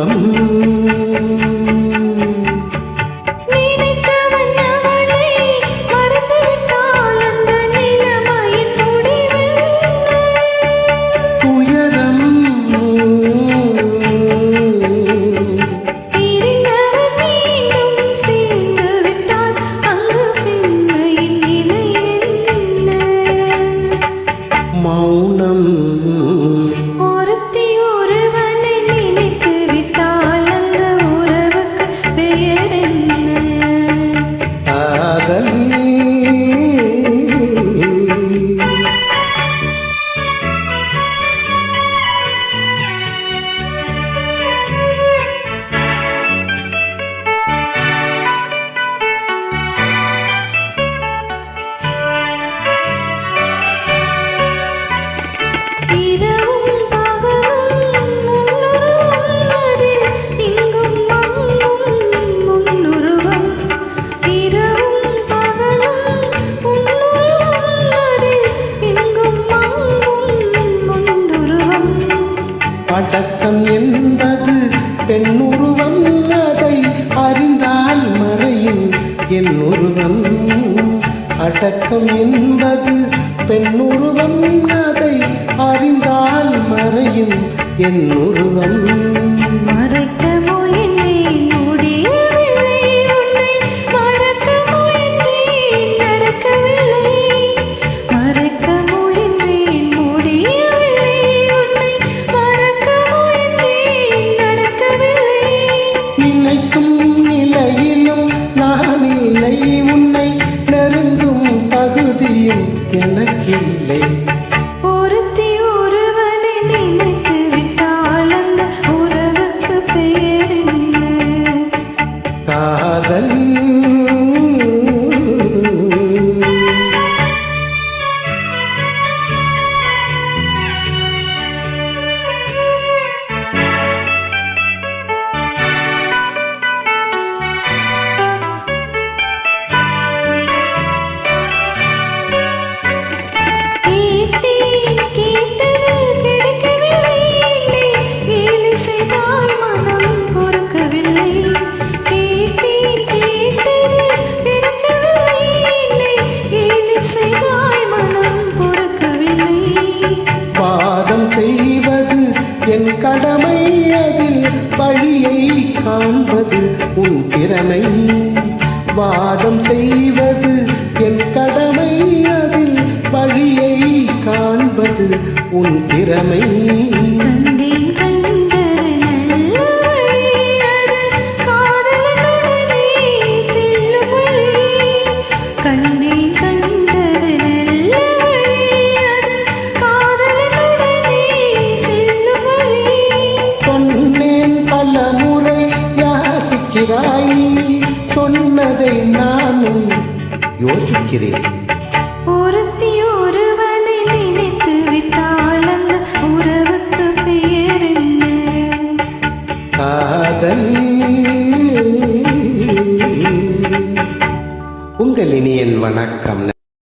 சிவம் பெண்ணுருவம் அதை அறிந்தால் மறையும். என் உருவம் அடக்கம் என்பது பெண்ணுருவம் அதை அறிந்தால் மறையும். என் உருவம் தகுதியும் எனக்கில்லை வழியை காண்பது உன் திறமை. வாதம் செய்வது என் கடமை. அதில் வழியை காண்பது உன் திறமை. யோசிக்கிறேன். ஒருத்தி ஒருவனை நினைத்து விட்டால் அந்த உறவுக்கு பெயர் என்ன? காதல். உங்கள் இனியன் வணக்கம்.